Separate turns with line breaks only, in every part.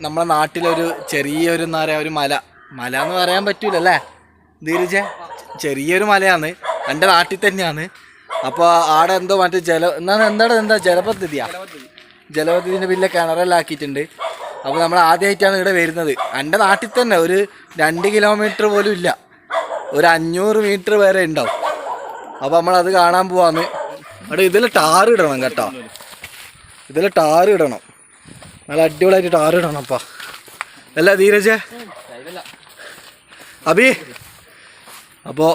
നമ്മളെ നാട്ടിലൊരു ചെറിയൊരു എന്താ പറയുക ഒരു മല. മല എന്ന് പറയാൻ പറ്റൂല അല്ലേ? ധീരജ ചെറിയൊരു മലയാണ്. എന്റെ നാട്ടിൽ തന്നെയാണ്. അപ്പോൾ ആടെ എന്തോ മറ്റേ ജല എന്താണ് എന്താണ് എന്താ ജലപദ്ധതിയാ? ജലപദ്ധതിന്റെ വലിയ കിണറെല്ലാം ആക്കിയിട്ടുണ്ട്. അപ്പോൾ നമ്മൾ ആദ്യമായിട്ടാണ് ഇവിടെ വരുന്നത്. എന്റെ നാട്ടിൽ തന്നെ ഒരു രണ്ട് കിലോമീറ്റർ പോലും ഇല്ല. ഒരു അഞ്ഞൂറ് മീറ്റർ വരെ ഉണ്ടാവും. അപ്പോൾ നമ്മളത് കാണാൻ പോവാന്ന്. അവിടെ ഇതിൽ ടാർ ഇടണം കേട്ടോ. ഇതിൽ ടാർ ഇടണം. നല്ല അടിപൊളിയായിട്ട് ഇടണം അപ്പാ അല്ല ധീരജ? അബി? അപ്പോൾ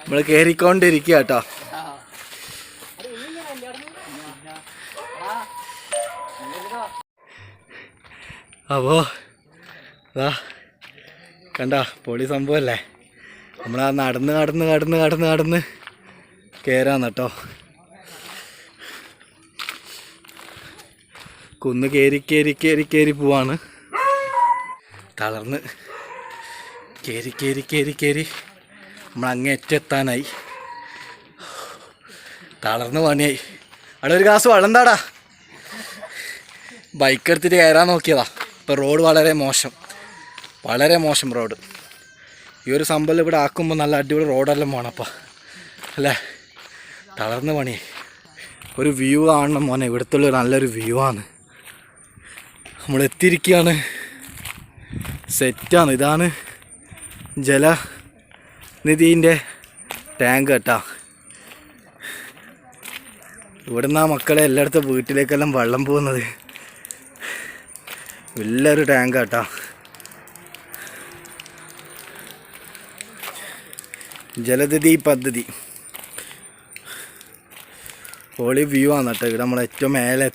നമ്മൾ കയറിക്കൊണ്ടിരിക്കുക കേട്ടോ. അപ്പോൾ കണ്ട പൊളി സംഭവമല്ലേ നമ്മളാ നടന്ന് നടന്ന് നടന്ന് നടന്ന് നടന്ന് കയറാന്ന് കേട്ടോ. കുന്ന് കയറി കയറി കയറി കയറി പോവാണ്. തളർന്ന്. കയറി കയറി കയറി കയറി നമ്മൾ അങ്ങേറ്റെത്താനായി തളർന്ന് പണിയായി. അവിടെ ഒരു ഗ്ലാസ് വെള്ളം താടാ ബൈക്ക് എടുത്തിട്ട് കയറാൻ നോക്കിയതാ. ഇപ്പം റോഡ് വളരെ മോശം. വളരെ മോശം റോഡ്. ഈ ഒരു സംഭവം ഇവിടെ ആക്കുമ്പോൾ നല്ല അടിപൊളി റോഡെല്ലാം വേണം അപ്പം. അല്ലേ? തളർന്ന് പണിയായി. ഒരു വ്യൂ കാണണം മോനെ. ഇവിടുത്തുള്ള നല്ലൊരു വ്യൂ ആണ്. നമ്മൾ എത്തിയിരിക്കുകയാണ് സെറ്റാണ് ഇതാണ് ജലനിധിന്റെ ടാങ്ക് കേട്ടാ. ഇവിടുന്ന് ആ മക്കളെ എല്ലായിടത്തും വീട്ടിലേക്കെല്ലാം വെള്ളം പോകുന്നത്. വലിയൊരു ടാങ്ക് കേട്ടാ ജലനിധി പദ്ധതി. ഹോളി വ്യൂ ആണ് കേട്ടോ ഇവിടെ നമ്മൾ ഏറ്റവും മേലെ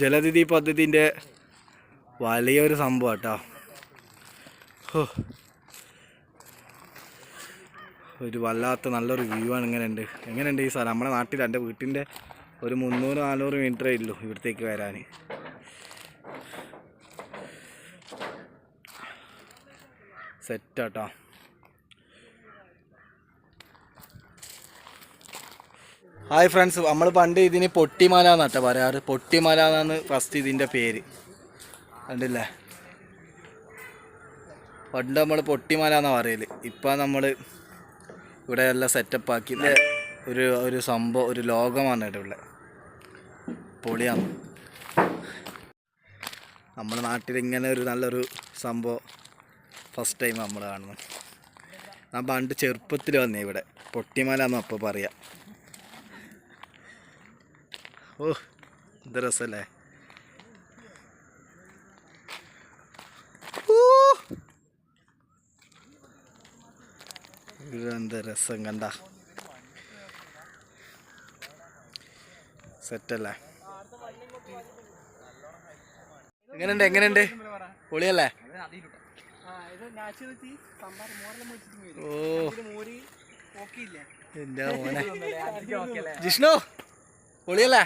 ജലനിധി പദ്ധതിന്റെ വലിയൊരു സംഭവം കേട്ടോ ഒരു വല്ലാത്ത നല്ലൊരു വ്യൂ ആണ് എങ്ങനെയുണ്ട് എങ്ങനെയുണ്ട് ഈ സ്ഥലം? നമ്മുടെ നാട്ടിൽ എന്റെ വീട്ടിന്റെ ഒരു മുന്നൂറ് നാനൂറ് മീറ്ററേ ഉള്ളൂ ഇവിടത്തേക്ക് വരാൻ. സെറ്റാട്ടോ ഹായ് ഫ്രണ്ട്സ് നമ്മൾ പണ്ട് ഇതിന് പൊട്ടിമല എന്നാട്ട പറയാറ്. പൊട്ടിമല എന്നാണ് ഫസ്റ്റ് ഇതിന്റെ പേര്. കണ്ടില്ലേ? പണ്ട് നമ്മൾ പൊട്ടിമല എന്നാണ് പറയൽ. ഇപ്പം നമ്മൾ ഇവിടെ എല്ലാം സെറ്റപ്പ് ആക്കി ഒരു ഒരു സംഭവം ഒരു ലോകമാണ് ഇവിടെ. പൊളിയാണ്. നമ്മുടെ നാട്ടിൽ ഇങ്ങനെ ഒരു നല്ലൊരു സംഭവം ഫസ്റ്റ് ടൈം നമ്മൾ കാണുന്നത്. ഞാൻ പണ്ട് ചെറുപ്പത്തിൽ വന്നേ ഇവിടെ. പൊട്ടിമല എന്ന് അപ്പോൾ പറയാം. ഓ എന്ത് രസമല്ലേ എന്ത് രസം കണ്ട. സെറ്റല്ലേ? എങ്ങനെയുണ്ട് എങ്ങനെയുണ്ട്? പൊളിയല്ലേ? ഓ. ജിഷ്ണു? പൊളിയല്ലേ